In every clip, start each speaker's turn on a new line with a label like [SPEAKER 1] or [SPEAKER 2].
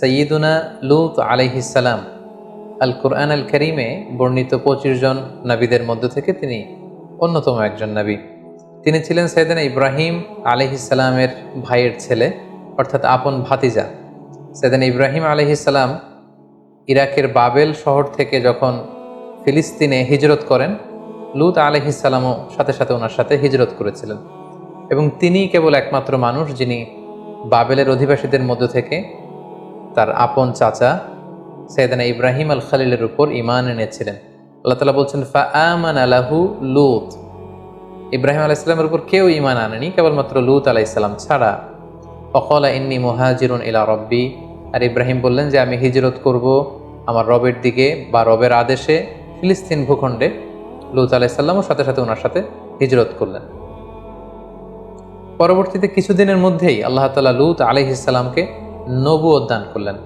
[SPEAKER 1] সৈয়দুনা লুত আলাইহিসালাম আল কোরআন আল করিমে বর্ণিত পঁচিশ জন নবীদের মধ্য থেকে তিনি অন্যতম একজন নবী। তিনি ছিলেন সৈয়দানা ইব্রাহিম আলহিসাল্লামের ভাইয়ের ছেলে, অর্থাৎ আপন ভাতিজা। সৈয়দানা ইব্রাহিম আলহিসাল্লাম ইরাকের বাবেল শহর থেকে যখন ফিলিস্তিনে হিজরত করেন, লুত আলহিসাল্লামও সাথে সাথে ওনার সাথে হিজরত করেছিলেন। এবং তিনি কেবল একমাত্র মানুষ যিনি বাবেলের অধিবাসীদের মধ্য থেকে তার আপন চাচা সৈয়দানা ইব্রাহিম আল খালিলের উপর ইমান এনেছিলেন। আল্লাহ তালা বলছেন ফা আমান আলাহু লুত। ইব্রাহিম আলাহ ইসলামের উপর কেউ ইমান আনেনি, কেবলমাত্র লুত আলাহ ইসলাম ছাড়া। অকলা ইন্নি মোহাজিরুন ইলা রব্বি। আর ইব্রাহিম বললেন যে, আমি হিজরত করব আমার রবের দিকে বা রবের আদেশে ফিলিস্তিন ভূখণ্ডে। লুত আলাইসাল্লামও সাথে সাথে ওনার সাথে হিজরত করলেন। পরবর্তীতে কিছুদিনের মধ্যেই আল্লাহ তালা লুত আলহিসাল্লামকে নবুয়ত দান করলেন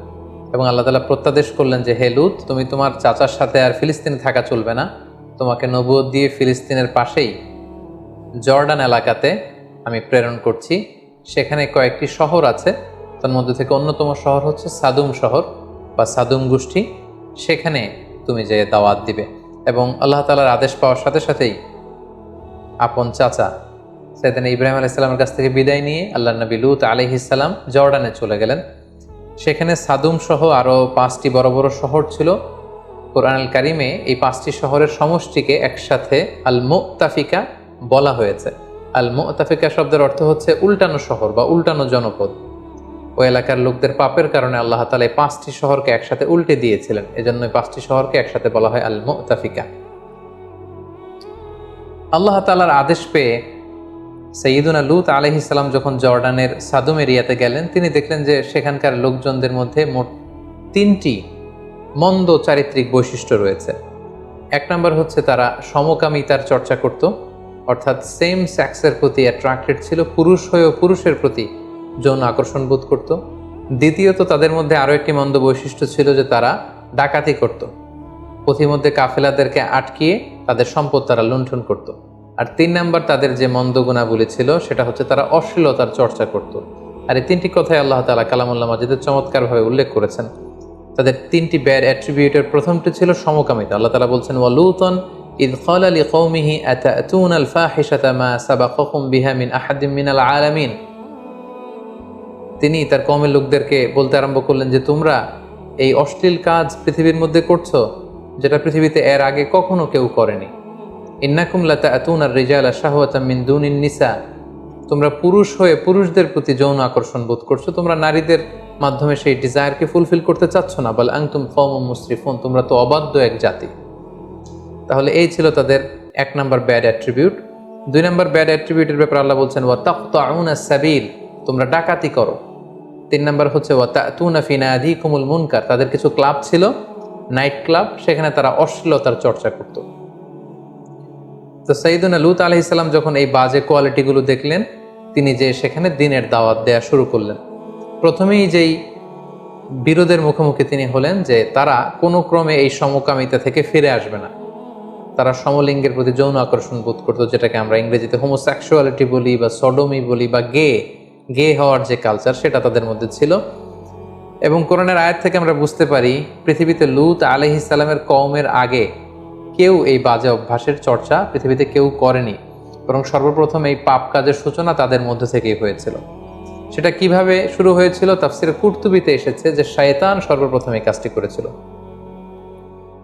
[SPEAKER 1] এবং আল্লাহ তালা প্রত্যাদেশ করলেন যে, হে লুত, তুমি তোমার চাচার সাথে আর ফিলিস্তিনে থাকা চলবে না। তোমাকে নবুয়ত দিয়ে ফিলিস্তিনের পাশেই জর্ডান এলাকাতে আমি প্রেরণ করছি। সেখানে কয়েকটি শহর আছে। তার মধ্যে থেকে অন্যতম শহর হচ্ছে সাদুম শহর বা সাদুম গোষ্ঠী। সেখানে তুমি যে দাওয়াত দিবে এবং আল্লাহ তালার আদেশ পাওয়ার সাথে সাথেই আপন চাচা সেদিন ইব্রাহিম আলাইসাল্লামের কাছ থেকে বিদায় নিয়ে আল্লাহ নবী লুত আলহিসাল্লাম জর্ডানে চলে গেলেন। সেখানে সাদুম সহ আরও পাঁচটি বড় বড় শহর ছিল। কোরআন আল কারিমে এই পাঁচটি শহরের সমষ্টিকে একসাথে আল মুতাফিকা বলা হয়েছে। আল মুতাফিকা শব্দের অর্থ হচ্ছে উল্টানো শহর বা উল্টানো জনপদ। ওই এলাকার লোকদের পাপের কারণে আল্লাহ তালা এই পাঁচটি শহরকে একসাথে উল্টে দিয়েছিলেন। এজন্য এই পাঁচটি শহরকে একসাথে বলা হয় আল মুতাফিকা আল্লাহ তালার আদেশ পেয়ে সৈয়দুনা লুত আলহিসাল্লাম যখন জর্ডানের সাদুম এরিয়াতে গেলেন, তিনি দেখলেন যে সেখানকার লোকজনদের মধ্যে মোট তিনটি মন্দ চারিত্রিক বৈশিষ্ট্য রয়েছে। এক নম্বর হচ্ছে তারা সমকামিতার চর্চা করত, অর্থাৎ সেম স্যাক্সের প্রতি অ্যাট্রাক্টেড ছিল, পুরুষ হয়েও পুরুষের প্রতি যৌন আকর্ষণ বোধ করত। দ্বিতীয়ত, তাদের মধ্যে আরও একটি মন্দ বৈশিষ্ট্য ছিল যে তারা ডাকাতি করত। পথিমধ্যে কাফেলাদেরকে আটকিয়ে তাদের সম্পদ তারা লুণ্ঠন করত। আর তিন নাম্বার তাদের যে মন্দ গুণাবলী ছিল সেটা হচ্ছে তারা অশ্লীলতার চর্চা করত আর এই তিনটি কথাই আল্লাহ তালা কালামুল্লাহ মাজিদের চমৎকারভাবে উল্লেখ করেছেন তাদের তিনটি ব্যাড অ্যাট্রিবিউটের প্রথমটি ছিল সমকামিতা আল্লাহ তালা বলছেন ওয়ালুতন ইদ قال لقومه أتأتون الفاحشة ما سبقكم بها من أحد من العالمين তিনি তার কমের লোকদেরকে বলতে আরম্ভ করলেন যে তোমরা এই অশ্লীল কাজ পৃথিবীর মধ্যে করছো যেটা পৃথিবীতে এর আগে কখনো কেউ করেনি ইন্নাকুম লাতা আতুন আর রেজাল মিন দুনিন নিসা। তোমরা পুরুষ হয়ে পুরুষদের প্রতি যৌন আকর্ষণ বোধ করছ, তোমরা নারীদের মাধ্যমে সেই ডিজায়ারকে ফুলফিল করতে চাচ্ছ না। বল আংতুম কম মুসরিফুন, তোমরা তো অবাধ্য এক জাতি। তাহলে এই ছিল তাদের এক নাম্বার ব্যাড অ্যাট্রিবিউট দুই নাম্বার ব্যাড অ্যাট্রিবিউটের ব্যাপারে আল্লাহ বলছেন ওয়া তাকতাউনা সাবিল তোমরা ডাকাতি করো। তিন নম্বর হচ্ছে ওয়া তাতুনা ফিনা আদি কুমুল মুনকার তাদের কিছু ক্লাব ছিল, নাইট ক্লাব, সেখানে তারা অশ্লীলতার চর্চা করতো। তো সঈদুনা লুত আলহ ইসলাম যখন এই বাজে কোয়ালিটিগুলো দেখলেন, তিনি যে সেখানে দিনের দাওয়াত দেয়া শুরু করলেন। প্রথমেই যেই বিরোধের মুখোমুখি তিনি হলেন যে তারা কোনো ক্রমে এই সমকামিতা থেকে ফিরে আসবে না। তারা সমলিঙ্গের প্রতি যৌন আকর্ষণ বোধ করতো, যেটাকে আমরা ইংরেজিতে হোমোসেক্সুয়ালিটি বলি বা সডমি বলি বা গে। গে হওয়ার যে কালচার সেটা তাদের মধ্যে ছিল। এবং কোরআনের আয়াত থেকে আমরা বুঝতে পারি, পৃথিবীতে লুত আলহিসাল্লামের কওমের আগে কেউ এই বাজে অভ্যাসের চর্চা পৃথিবীতে কেউ করেনি, বরং সর্বপ্রথম এই পাপ কাজের সূচনা তাদের মধ্যে থেকেই হয়েছিল। সেটা কীভাবে শুরু হয়েছিল তাফসির কুর্তুবিতে এসেছে যে শয়তান সর্বপ্রথম এই কাজটি করেছিল।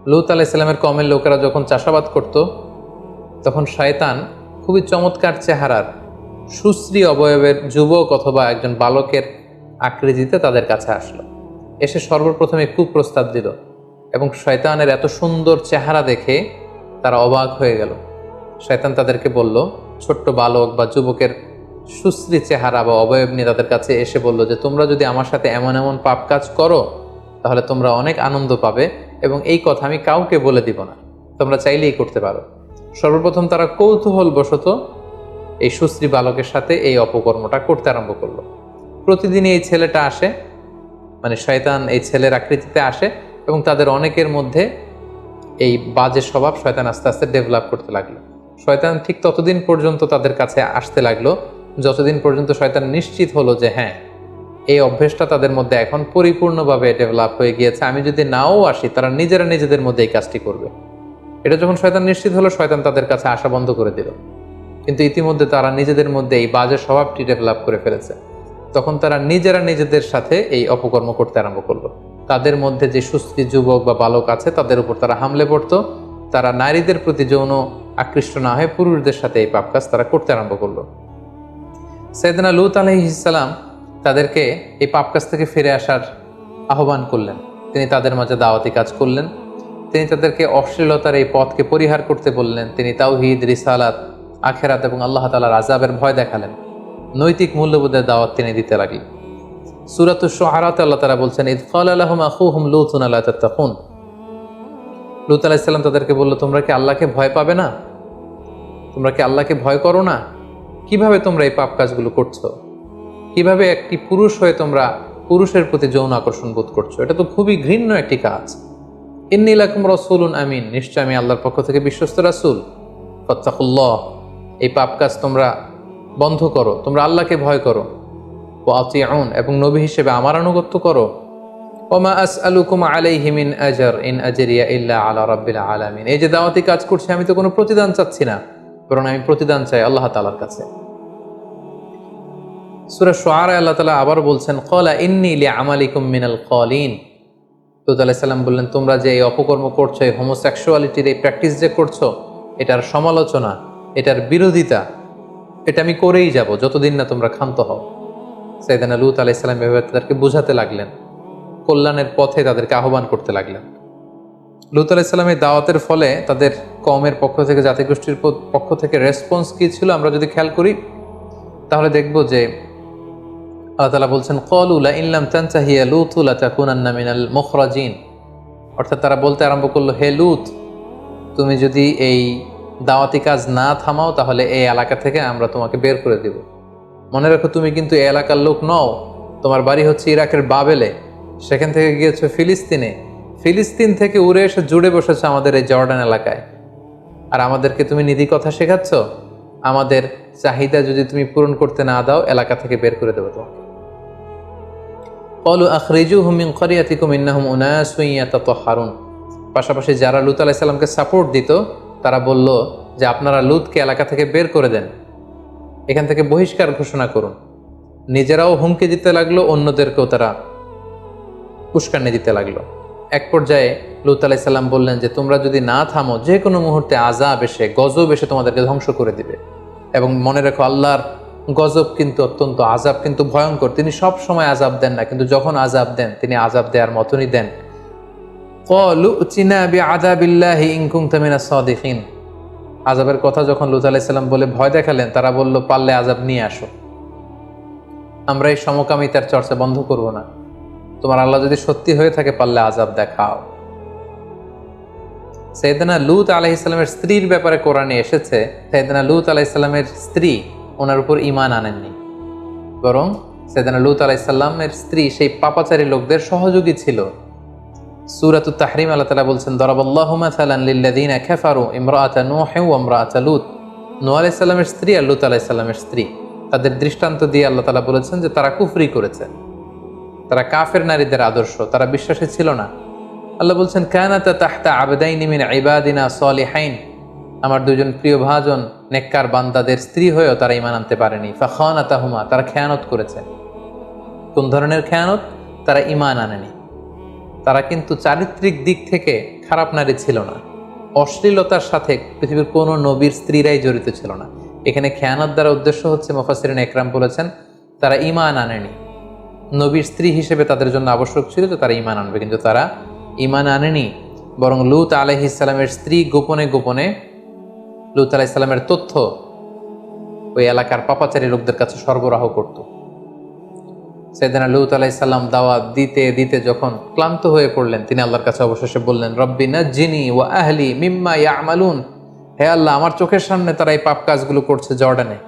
[SPEAKER 1] লুত আলাহ ইসলামের কমের লোকেরা যখন চাষাবাদ করত, তখন শয়তান খুবই চমৎকার চেহারার, সুশ্রী অবয়বের যুবক অথবা একজন বালকের আকৃতিতে তাদের কাছে আসলো। এসে সর্বপ্রথমে কুপ্রস্তাব দিল। এবং শয়তানের এত সুন্দর চেহারা দেখে তারা অবাক হয়ে গেল। শয়তান তাদেরকে বলল, ছোট্ট বালক বা যুবকের সুশ্রী চেহারা বা অবয়ব নিয়ে তাদের কাছে এসে বলল যে, তোমরা যদি আমার সাথে এমন এমন পাপ কাজ করো, তাহলে তোমরা অনেক আনন্দ পাবে এবং এই কথা আমি কাউকে বলে দিব না। তোমরা চাইলেই করতে পারো। সর্বপ্রথম তারা কৌতূহল বশত এই সুশ্রী বালকের সাথে এই অপকর্মটা করতে আরম্ভ করল। প্রতিদিনই এই ছেলেটা আসে মানে শয়তান এই ছেলের আকৃতিতে আসে এবং তাদের অনেকের মধ্যে এই বাজে স্বভাব শয়তান আস্তে আস্তে ডেভেলপ করতে লাগল। শয়তান ঠিক ততদিন পর্যন্ত তাদের কাছে আসতে লাগল, যতদিন পর্যন্ত শয়তান নিশ্চিত হলো যে হ্যাঁ এই অভ্যেসটা তাদের মধ্যে এখন পরিপূর্ণভাবে ডেভেলপ হয়ে গিয়েছে। আমি যদি নাও আসি, তারা নিজেরা নিজেদের মধ্যে এই কাজটি করবে। এটা যখন শয়তান নিশ্চিত হলো, শয়তান তাদের কাছে আসা বন্ধ করে দিল। কিন্তু ইতিমধ্যে তারা নিজেদের মধ্যে এই বাজে স্বভাবটি ডেভেলপ করে ফেলেছে। তখন তারা নিজেরা নিজেদের সাথে এই অপকর্ম করতে আরম্ভ করল। তাদের মধ্যে যে সুস্থি যুবক বা বালক আছে, তাদের উপর তারা হামলে পড়তো। তারা নারীদের প্রতি যৌন আকৃষ্ট না হয়ে পুরুষদের সাথে এই পাপ কাজ তারা করতে আরম্ভ করল। সৈয়দনা লুত আলহিসাল্লাম তাদেরকে এই পাপ কাজ থেকে ফিরে আসার আহ্বান করলেন। তিনি তাদের মাঝে দাওয়াতি কাজ করলেন। তিনি তাদেরকে অশ্লীলতার এই পথকে পরিহার করতে বললেন। তিনি তাওহিদ, রিসালাত, আখেরাত এবং আল্লাহ তালার আজাবের ভয় দেখালেন। নৈতিক মূল্যবোধের দাওয়াত তিনি দিতে লাগলেন। সুরাত সোহারাত আল্লাহ তারা বলছেন ইদফাল আলহম আহুহম লুতুন আল্লাহ তখন লুত আলাহিসাল্লাম তাদেরকে বলল, তোমরা কি আল্লাহকে ভয় পাবে না? তোমরা কি আল্লাহকে ভয় করো না? কীভাবে তোমরা এই পাপ কাজগুলো করছ? কীভাবে একটি পুরুষ হয়ে তোমরা পুরুষের প্রতি যৌন আকর্ষণ বোধ করছ? এটা তো খুবই ঘৃণ্য একটি কাজ। ইন্নিলাকুম রসুলুন আমিন। নিশ্চয় আমি আল্লাহর পক্ষ থেকে বিশ্বস্ত রাসুল। ফত্তাকুল্লাহ, এই পাপ কাজ তোমরা বন্ধ করো, তোমরা আল্লাহকে ভয় করো। ও আতিউন এবং নবী হিসেবে আমার আনুগত্য করো। ওমা আস আলুকুম আলাইহি হিমিন আজর, ইন আজরিয়া ইল্লা আলা রাব্বিল আলামিন। এই যে দাওয়াতি কাজ করছি, আমি তো কোনো প্রতিদান চাচ্ছি না, বরং আমি প্রতিদান চাই আল্লাহ তাআলার কাছে। সূরা শুআরা, আল্লাহ তালা আবার বলছেন, ক্বালা ইন্নী লিআমালিকুম মিনাল ক্বালিন। লুত আলাইহিস সালাম বললেন, তোমরা যে এই অপকর্ম করছ, এই হোমোসেক্সুয়ালিটির এই প্র্যাকটিস যে করছ, এটার সমালোচনা, এটার বিরোধিতা, এটা আমি করেই যাব, যতদিন না তোমরা ক্ষান্ত হও। সাইদানা লুত আলাইসাল্লাম এভাবে তাদেরকে বোঝাতে লাগলেন। কল্যাণের পথে তাদেরকে আহ্বান করতে লাগলেন। লুত আলাইসাল্লামের দাওয়াতের ফলে তাদের কমের পক্ষ থেকে, জাতিগোষ্ঠীর পক্ষ থেকে রেসপন্স কী ছিল আমরা যদি খেয়াল করি, তাহলে দেখব যে আল্লাহ তালা বলছেন কল কলুলা ইল্লাম তানচাহিয়া লুতুলা তাকুনান্না মিনাল মুখরাজিন। অর্থাৎ তারা বলতে আরম্ভ করল, হে লুত, তুমি যদি এই দাওয়াতি কাজ না থামাও, তাহলে এই এলাকা থেকে আমরা তোমাকে বের করে দেব। মনে রাখো তুমি কিন্তু এলাকার লোক নও। তোমার বাড়ি হচ্ছে ইরাকের বাবেলে। সেখান থেকে গিয়েছো ফিলিস্তিনে। ফিলিস্তিন থেকে উড়ে এসে জুড়ে বসেছে আমাদের এই জর্ডান এলাকায়। আর আমাদেরকে তুমি নিধি কথা শেখাচ্ছ? আমাদের চাহিদা যদি তুমি পূরণ করতে না দাও, এলাকা থেকে বের করে দেবো তোমাকে। কলু আখরিজু হুমিন করিয়াতিকুম ইন্নাহুম উনাসুইয়াতা হারুন পাশাপাশি যারা লুত আলাইসাল্লামকে সাপোর্ট দিত, তারা বলল যে আপনারা লুতকে এলাকা থেকে বের করে দেন। এখান থেকে বহিষ্কার ঘোষণা করুন। নিজেরাও হুমকি দিতে লাগল, অন্যদেরকেও তারা উস্কানি দিতে লাগল। এক পর্যায়ে লুত আলাইসাল্লাম বললেন যে, তোমরা যদি না থামো যে কোনো মুহূর্তে আজাব এসে, গজব এসে তোমাদেরকে ধ্বংস করে দিবে। এবং মনে রেখো, আল্লাহর গজব কিন্তু অত্যন্ত আজাব কিন্তু ভয়ঙ্কর। তিনি সব সময় আজাব দেন না, কিন্তু যখন আজাব দেন, তিনি আজাব দেওয়ার মতনই দেন। কলু চিনা বি ইনকুম তামিনা সাদিকিন। আজাবের কথা যখন লুত আলাইসাল্লাম বলে ভয় দেখালেন, তারা বলল, পারলে আজাব নিয়ে আসো। আমরা এই সমকামিতার চর্চা বন্ধ করব না। তোমার আল্লাহ যদি সত্যি হয়ে থাকে, পারলে আজাব দেখাও। সৈয়দনা লুত আলাইসাল্লামের স্ত্রীর ব্যাপারে কোরআনে এসেছে, সৈয়দনা লুত আলাইসাল্লামের স্ত্রী ওনার উপর ইমান আনেননি। বরং সৈয়দনা লুত আলাইসাল্লামের স্ত্রী সেই পাপাচারী লোকদের সহযোগী ছিল। সুরাত তাহরিম আল্লাহ তালা বলছেন, দরাবাল্লাহু মাসালান লিল্লাযীনা কাফারু ইমরাআতা নূহ ওয়া ইমরাআতা লূত। নূহ আলাইহিস সালামের স্ত্রী আর লূত আলাইহিস সালামের স্ত্রী। তাদের দৃষ্টান্ত দিয়ে আল্লাহ তালা বলেছেন যে তারা কুফরি করেছে। তারা কাফের নারীদের আদর্শ, তারা বিশ্বাসী ছিল না। আল্লাহ বলছেন, কানাতা তাহতা আবদাইনি মিন ইবাদিনা সলিহাইন। আমার দুজন প্রিয় ভাজন, নেককার বান্দাদের স্ত্রী হয়েও তারা ইমান আনতে পারেনি। ফাখানাতাহুমা, তারা খেয়ানত করেছে। কোন ধরনের খেয়ানত? তারা ইমান আনেনি। তারা কিন্তু চারিত্রিক দিক থেকে খারাপ নারী ছিল না। অশ্লীলতার সাথে পৃথিবীর কোনো নবীর স্ত্রীরাই জড়িত ছিল না। এখানে খেয়ানত দ্বারা উদ্দেশ্য হচ্ছে মোফাসিরিন একরাম বলেছেন, তারা ইমান আনেনি। নবীর স্ত্রী হিসেবে তাদের জন্য আবশ্যক ছিল যে তারা ইমান আনবে, কিন্তু তারা ইমান আনেনি। বরং লুত আলহ ইসলামের স্ত্রী গোপনে গোপনে, লুত আলাহ ইসলামের তথ্য ওই এলাকার পাপাচারী লোকদের কাছে সরবরাহ করত। সেদিন লুত আলাইসাল্লাম দাওয়াত দিতে দিতে যখন ক্লান্ত হয়ে পড়লেন, তিনি আল্লাহর কাছে অবশেষে বললেন, রব্বি না জিনি ও আহলি মিম্মা ইয়া আমালুন হে আল্লাহ, আমার চোখের সামনে তারা এই পাপ কাজগুলো করছে জর্ডানে।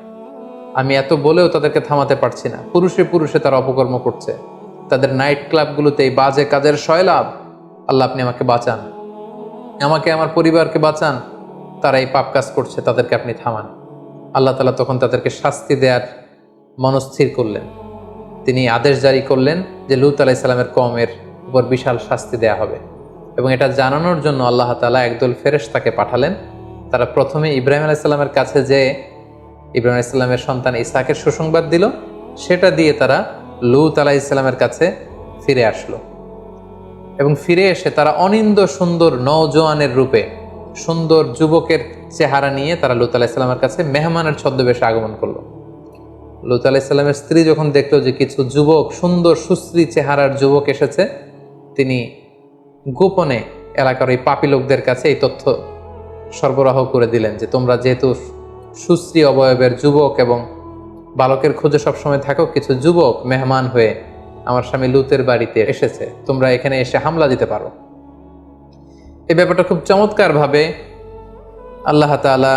[SPEAKER 1] আমি এত বলেও তাদেরকে থামাতে পারছি না। পুরুষে পুরুষে তারা অপকর্ম করছে। তাদের নাইট ক্লাবগুলোতে এই বাজে কাজের সয়লাভ আল্লাহ, আপনি আমাকে বাঁচান। আমাকে, আমার পরিবারকে বাঁচান। তারা এই পাপ কাজ করছে, তাদেরকে আপনি থামান। আল্লাহ তালা তখন তাদেরকে শাস্তি দেওয়ার মনস্থির করলেন। তিনি আদেশ জারি করলেন যে লুত আলাইসাল্লামের কমের উপর বিশাল শাস্তি দেয়া হবে। এবং এটা জানানোর জন্য আল্লাহ তালা একদল ফেরেশ তাকে পাঠালেন। তারা প্রথমে ইব্রাহিম আলাইসাল্লামের কাছে যে ইব্রাহিম আলাইসাল্লামের সন্তান ইসাকের সুসংবাদ দিল। সেটা দিয়ে তারা লুত আলাহ ইসলামের কাছে ফিরে আসলো। এবং ফিরে এসে তারা অনিন্দ সুন্দর নওজোয়ানের রূপে সুন্দর যুবকের চেহারা নিয়ে তারা লুত আলাহ ইসলামের কাছে মেহমানের ছদ্মবেশে আগমন করল। লুত আলাহ ইসলামের স্ত্রী যখন দেখল যে কিছু যুবক, সুন্দর, সুশ্রী চেহারার যুবক এসেছে, তিনি গোপনে এলাকার এই পাপি লোকদের কাছে এই তথ্য সরবরাহ করে দিলেন যে তোমরা যেহেতু সুশ্রী, অবয়বের যুবক এবং বালকের খোঁজে সবসময় থাকো, কিছু যুবক মেহমান হয়ে আমার স্বামী লুতের বাড়িতে এসেছে, তোমরা এখানে এসে হামলা দিতে পারো। এই ব্যাপারটা খুব চমৎকারভাবে আল্লাহ তালা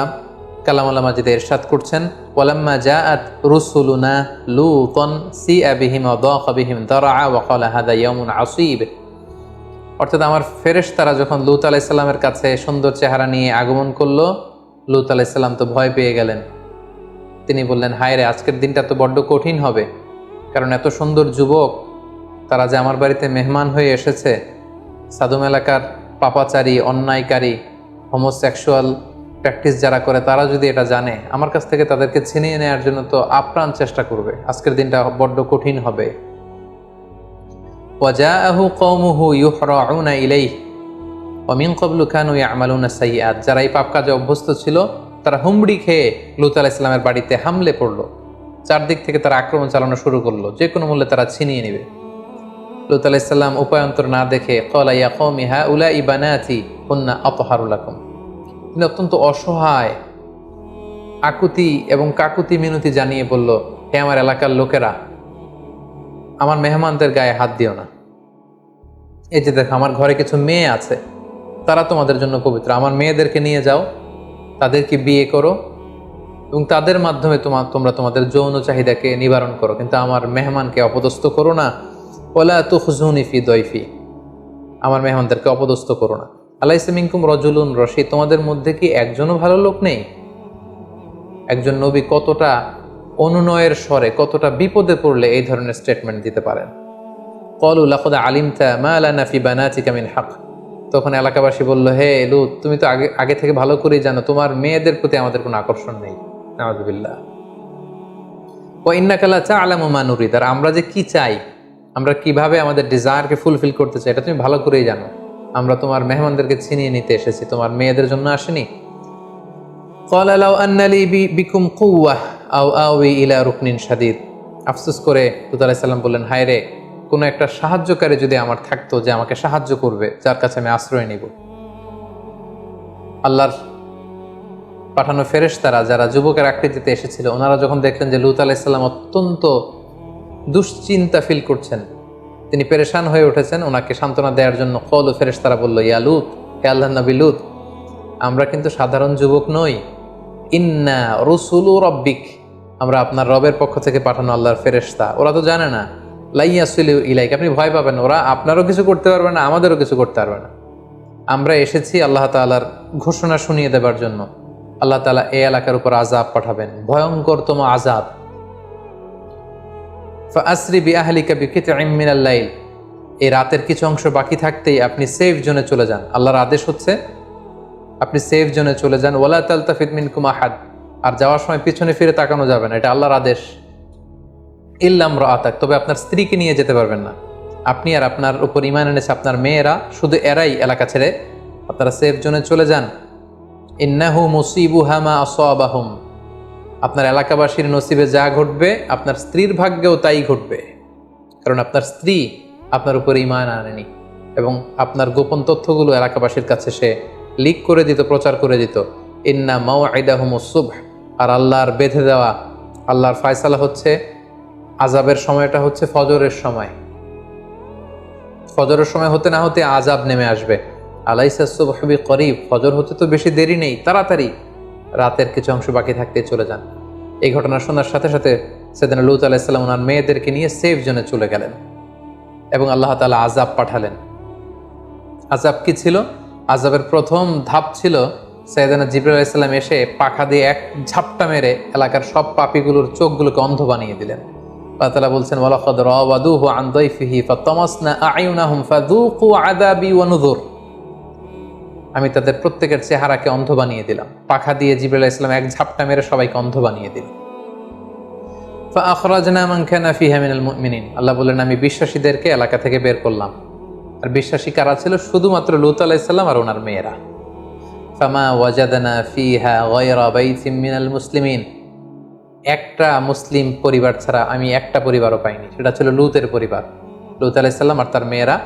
[SPEAKER 1] কালাম আল্লাহ মাজিদে এরশাদ করছেন, ওয়ালাম্মা জাআত রুসুলুনা লুতন সি আবিহিম বিহিম দারা ওয়া ক্বালা হাদা ইয়াউমুন আসীব। অর্থাৎ আমার ফেরেশ তারা যখন লুত আলাইসাল্লামের কাছে সুন্দর চেহারা নিয়ে আগমন করল, লুত আলাইসাল্লাম তো ভয় পেয়ে গেলেন। তিনি বললেন, হায় রে, আজকের দিনটা তো বড্ড কঠিন হবে। কারণ এত সুন্দর যুবক, তারা যে আমার বাড়িতে মেহমান হয়ে এসেছে, সাদুম এলাকার পাপাচারী, অন্যায়কারী হোমোসেক্সুয়াল প্র্যাকটিস যারা করে, তারা যদি এটা জানে, আমার কাছ থেকে তাদেরকে ছিনিয়ে নেওয়ার জন্য তো আপ্রাণ চেষ্টা করবে। আজকের দিনটা বড্ড কঠিন হবে। ওয়াজাআহু কওমুহু ইউহরাউনা ইলাইহি, ওয়া মিন ক্বাবলু কানু ইয়ামালুনা সাইয়্যাত। যারা এই পাপ কাজে অভ্যস্ত ছিল, তারা হুমড়ি খেয়ে লুত আলাইহিস সালামের বাড়িতে হামলে পড়ল। চারদিক থেকে তারা আক্রমণ চালানো শুরু করল। যে কোনো মূল্যে তারা ছিনিয়ে নেবে। লুত আলাইহিস সালাম উপায়ন্তর না দেখে, ক্বালা ইয়া কওমি হাউলাই বানাতি, হুন্না আতহারু লাকুম। তিনি অত্যন্ত অসহায়। আকুতি এবং কাকুতি মিনতি জানিয়ে বলল, হে আমার এলাকার লোকেরা, আমার মেহমানদের গায়ে হাত দিও না। এই যে দেখো, আমার ঘরে কিছু মেয়ে আছে। তারা তোমাদের জন্য পবিত্র। আমার মেয়েদেরকে নিয়ে যাও, তাদেরকে বিয়ে করো এবং তাদের মাধ্যমে তোমার তোমরা তোমাদের যৌন চাহিদাকে নিবারণ করো। কিন্তু আমার মেহমানকে অপদস্থ করো না। ওলা তু হুজুনি ফি দইফি আমার মেহমানদেরকে অপদস্থ করো না। আল্লাহ ইসলামিনকুম রজুলুন রশি তোমাদের মধ্যে কি একজনও ভালো লোক নেই? একজন নবী কতটা অনুনয়ের স্বরে, কতটা বিপদে পড়লে এই ধরনের স্টেটমেন্ট দিতে পারেন? কলু লাখদ আলিমতা মা আলানা ফি বানাতিকা মিন হক। তখন এলাকাবাসী বলল, হে লু তুমি তো আগে আগে থেকে ভালো করেই জানো, তোমার মেয়েদের প্রতি আমাদের কোনো আকর্ষণ নেই। নামাজবিল্লাহ ও ইন্নাকালা চা আলামু মানুরিদ আর আমরা যে কি চাই, আমরা কীভাবে আমাদের ডিজায়ারকে ফুলফিল করতে চাই, এটা তুমি ভালো করেই জানো। আমরা তোমার মেহমানদেরকে ছিনিয়ে নিতে এসেছি, তোমার মেয়েদের জন্য আসেনি। কল আলাউ আন্নালি বিকুম কুয়াহ আউ আউই ইলা রুকনিন সাদিদ আফসোস করে দুদাল বললেন, হায় রে, কোনো একটা সাহায্যকারী যদি আমার থাকতো যে আমাকে সাহায্য করবে, যার কাছে আমি আশ্রয় নিব? আল্লাহর পাঠানো ফেরেশতারা, যারা যুবকের আকৃতিতে এসেছিল, ওনারা যখন দেখলেন যে লুত আলাইসাল্লাম অত্যন্ত দুশ্চিন্তা ফিল করছেন তিনি পেরেশান হয়ে উঠেছেন, ওনাকে সান্ত্বনা দেওয়ার জন্য কল ও ফেরেশতারা বলল, ইয়া লুত, হে আল্লাহ নবী লুত, আমরা কিন্তু সাধারণ যুবক নই। ইন্না রসুলু রব্বিক, আমরা আপনার রবের পক্ষ থেকে পাঠানো আল্লাহর ফেরেশতা। ওরা তো জানে না। লাইয়া সুলু ইলাইক, আপনি ভয় পাবেন ওরা আপনারও কিছু করতে পারবে না, আমাদেরও কিছু করতে পারবে না। আমরা এসেছি আল্লাহ তাআলার ঘোষণা শুনিয়ে দেবার জন্য। আল্লাহ তাআলা এই এলাকার উপর আজাব পাঠাবেন, ভয়ঙ্করতম আজাব ফাসরি বিআহলিকা বিকিতইম মিনাল লাইল। এই রাতের কিছু অংশ বাকি থাকতেই আপনি সেফ জোনে চলে যান। আল্লাহর আদেশ হচ্ছে, আপনি সেফ জোনে চলে যান। ওলা তালতাফিদ মিনকুম আহাদ। আর যাওয়ার সময় পিছনে ফিরে তাকানো যাবে না। এটা আল্লাহর আদেশ। ইল্লাম রাতাক তবে আপনার স্ত্রীকে নিয়ে যেতে পারবেন না। আপনি আর আপনার উপর ইমান এনেছে আপনার মেয়েরা, শুধু এরাই এলাকা ছেড়ে আপনারা সেফ জোনে চলে যান। ইন্নাহু মুসিবু হামা আসাবাহুম। আপনার এলাকাবাসীর নসিবে যা ঘটবে, আপনার স্ত্রীর ভাগ্যেও তাই ঘটবে। কারণ আপনার স্ত্রী আপনার উপরে ইমান আনেনি এবং আপনার গোপন তথ্যগুলো এলাকাবাসীর কাছে সে লিক করে দিত, প্রচার করে দিত। ইন্না মাও আইদাহুম সুবহ আর আল্লাহর বেঁধে দেওয়া, আল্লাহর ফায়সালা হচ্ছে আজাবের সময়টা হচ্ছে ফজরের সময়। ফজরের সময় হতে না হতে আজাব নেমে আসবে। আলাইসা সুবহবি করিব। ফজর হতে তো বেশি দেরি নেই, তাড়াতাড়ি। রাতের কিছু অংশ বাকি থাকতে চলে যান। এই ঘটনা শোনার সাথে সাথে সেদিন লুত আলাইসাল্লাম ওনার মেয়েদেরকে নিয়ে সেফ জোনে চলে গেলেন এবং আল্লাহ তালা আজাব পাঠালেন। আজাব কি ছিল? আজাবের প্রথম ধাপ ছিল সৈয়দানা জিবরুল আলাইসাল্লাম এসে পাখা দিয়ে এক ঝাপটা মেরে এলাকার সব পাপিগুলোর চোখগুলোকে অন্ধ বানিয়ে দিলেন। আল্লাহ তাআলা বলছেন ওয়া নুযুর। আমি তাদের প্রত্যেকের চেহারাকে অন্ধ বানিয়ে দিলাম। পাখা দিয়ে জিবরাইল আলাইহিস সালাম এক ঝাপটা মেরে সবাইকে অন্ধ বানিয়ে দিল। আল্লাহ বললেন, আমি বিশ্বাসীদেরকে এলাকা থেকে বের করলাম। আর বিশ্বাসী কারা ছিল? শুধুমাত্র লূত আলাইহিস সালাম আর ওনার মেয়েরা। ওয়াজাদানা মুসলিমিন। একটা মুসলিম পরিবার ছাড়া আমি একটা পরিবারও পাইনি। সেটা ছিল লুতের পরিবার। লুত আলাইসাল্লাম আর তার মেয়েরা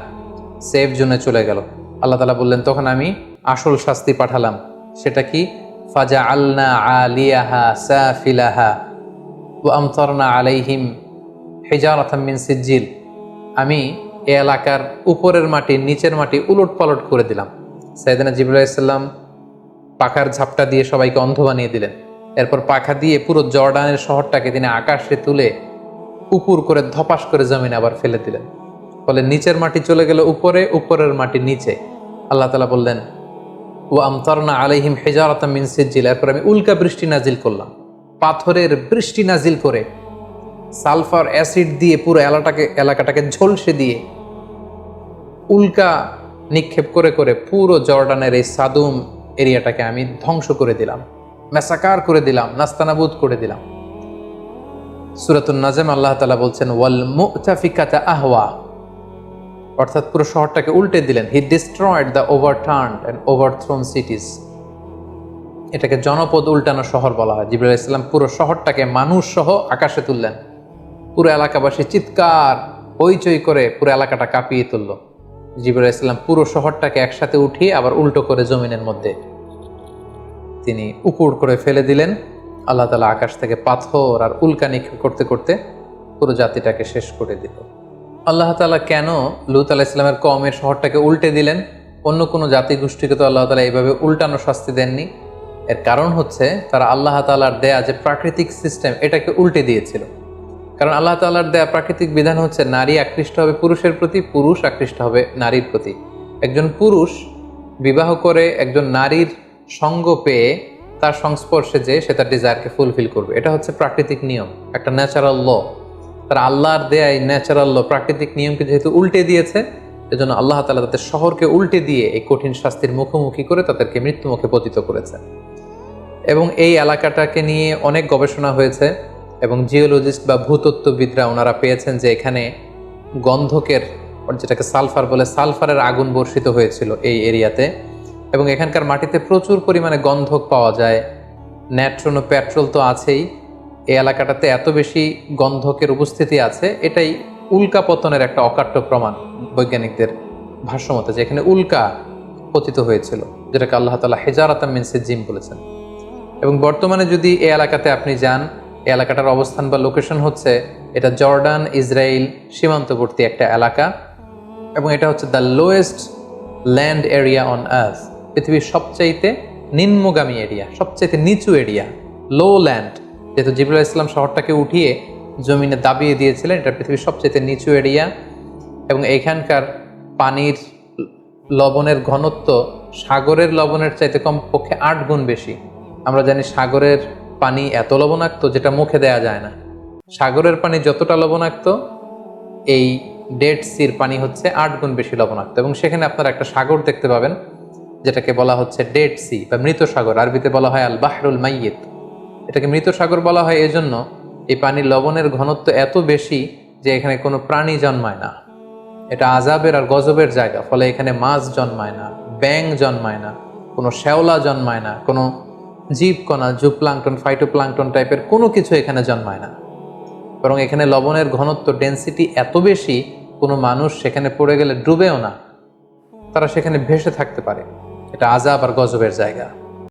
[SPEAKER 1] সেফ জোনে চলে গেল। আল্লাহ তালা বললেন, তখন আমি আসল শাস্তি পাঠালাম। সেটা কি? ফাজা আলনা আলিয়াহা সাফিলাহা ও আমতরনা আলাইহিম মিন সিজ্জিল। আমি এ এলাকার উপরের মাটি, নিচের মাটি উলট পালট করে দিলাম। সাইদানা জিবুল্লাহিসাল্লাম পাখার ঝাপটা দিয়ে সবাইকে অন্ধ বানিয়ে দিলেন। এরপর পাখা দিয়ে পুরো জর্ডানের শহরটাকে তিনি আকাশে তুলে উপুর করে ধপাস করে জমিনে আবার ফেলে দিলেন। ফলে নিচের মাটি চলে গেল উপরে, উপরের মাটি নিচে। আল্লাহ তালা বললেন ও আমতরনা আলাইহিম হেজারতাম মিন সিজ্জিল। এরপর আমি উল্কা বৃষ্টি নাজিল করলাম। পাথরের বৃষ্টি নাজিল করে সালফার অ্যাসিড দিয়ে পুরো এলাকাটাকে এলাকাটাকে ঝলসে দিয়ে উল্কা নিক্ষেপ করে করে পুরো জর্ডানের এই সাদুম এরিয়াটাকে আমি ধ্বংস করে দিলাম। মেসাকার করে দিলাম, নাস্তানাবুদ করে দিলাম। সুরাতুন নাজম আল্লাহ তালা বলছেন, ওয়াল মুতাফিকাতা আহওয়া। অর্থাৎ পুরো শহরটাকে উল্টে দিলেন। He destroyed the overturn and overthrown cities এটাকে জনপদ উল্টানো শহর বলা হয়। জিবুল ইসলাম পুরো শহরটাকে মানুষ সহ আকাশে তুললেন। পুরো এলাকাবাসী চিৎকার, হইচই করে পুরো এলাকাটা কাঁপিয়ে তুলল। জিবুল ইসলাম পুরো শহরটাকে একসাথে উঠিয়ে আবার উল্টো করে জমিনের মধ্যে তিনি উপুর করে ফেলে দিলেন। আল্লাহ তালা আকাশ থেকে পাথর আর উল্কা নিক্ষেপ করতে করতে পুরো জাতিটাকে শেষ করে দিল। আল্লাহ তালা কেন লুত আলাহ ইসলামের কমের শহরটাকে উল্টে দিলেন? অন্য কোনো জাতি গোষ্ঠীকে তো আল্লাহ তালা এইভাবে উল্টানো শাস্তি দেননি। এর কারণ হচ্ছে তারা আল্লাহ তালার দেয়া যে প্রাকৃতিক সিস্টেম, এটাকে উল্টে দিয়েছিল। কারণ আল্লাহ তালার দেয়া প্রাকৃতিক বিধান হচ্ছে নারী আকৃষ্ট হবে পুরুষের প্রতি, পুরুষ আকৃষ্ট হবে নারীর প্রতি। একজন পুরুষ বিবাহ করে একজন নারীর সঙ্গ পেয়ে তার সংস্পর্শে যে সে তার ডিজায়ারকে ফুলফিল করবে। এটা হচ্ছে প্রাকৃতিক নিয়ম, একটা ন্যাচারাল ল তার আল্লাহর দেয়া ন্যাচারাল ল প্রাকৃতিক নিয়মকে যেহেতু উল্টে দিয়েছে, এজন্য আল্লাহ তালা তাদের শহরকে উল্টে দিয়ে এই কঠিন শাস্তির মুখোমুখি করে তাদেরকে মৃত্যুমুখে পতিত করেছে। এবং এই এলাকাটাকে নিয়ে অনেক গবেষণা হয়েছে এবং জিওলজিস্ট বা ভূতত্ত্ববিদরা ওনারা পেয়েছেন যে এখানে গন্ধকের যেটাকে সালফার বলে, সালফারের আগুন বর্ষিত হয়েছিল এই এরিয়াতে। এবং এখানকার মাটিতে প্রচুর পরিমাণে গন্ধক পাওয়া যায় ন্যাট্রন ও পেট্রোল তো আছেই। এই এলাকাটাতে এত বেশি গন্ধকের উপস্থিতি আছে, এটাই উল্কা পতনের একটা অকাট্য প্রমাণ বৈজ্ঞানিকদের ভাষ্যমতে, যে এখানে উল্কা পতিত হয়েছিল, যেটাকে আল্লাহ তালা হেজারাতাম মিনসে জিম বলেছেন। এবং বর্তমানে যদি এ এলাকাতে আপনি যান, এই এলাকাটার অবস্থান বা লোকেশন হচ্ছে, এটা জর্ডান ইসরায়েল সীমান্তবর্তী একটা এলাকা, এবং এটা হচ্ছে the lowest land area on earth, পৃথিবীর সবচাইতে নিম্নগামী এরিয়া, সবচাইতে নিচু এরিয়া, লো ল্যান্ড যেহেতু জিবুল ইসলাম শহরটাকে উঠিয়ে জমিনে দাবিয়ে দিয়েছিলেন, এটা পৃথিবীর সবচাইতে নিচু এরিয়া এবং এখানকার পানির লবণের ঘনত্ব সাগরের লবণের চাইতে কমপক্ষে আট গুণ বেশি। আমরা জানি সাগরের পানি এত লবণাক্ত যেটা মুখে দেয়া যায় না। সাগরের পানি যতটা লবণাক্ত, এই ডেড সির পানি হচ্ছে আট গুণ বেশি লবণাক্ত। এবং সেখানে আপনারা একটা সাগর দেখতে পাবেন, যেটাকে বলা হচ্ছে ডেড সি বা মৃত সাগর। আরবিতে বলা হয় আল বাহরুল মাইয়িত। এটাকে মৃত সাগর বলা হয় এজন্য এই পানির লবণের ঘনত্ব এত বেশি যে এখানে কোনো প্রাণী জন্মায় না। এটা আজাবের আর গজবের জায়গা, ফলে এখানে মাছ জন্মায় না ব্যাং জন্মায় না, কোনো শ্যাওলা জন্মায় না, কোনো জীবকণা, জুপ্লাংটন, ফাইটোপ্লাংটন টাইপের কোনো কিছু এখানে জন্মায় না। বরং এখানে লবণের ঘনত্ব ডেন্সিটি এত বেশি, কোনো মানুষ সেখানে পড়ে গেলে ডুবেও না। তারা সেখানে ভেসে থাকতে পারে। এটা আজাব আর গজবের জায়গা।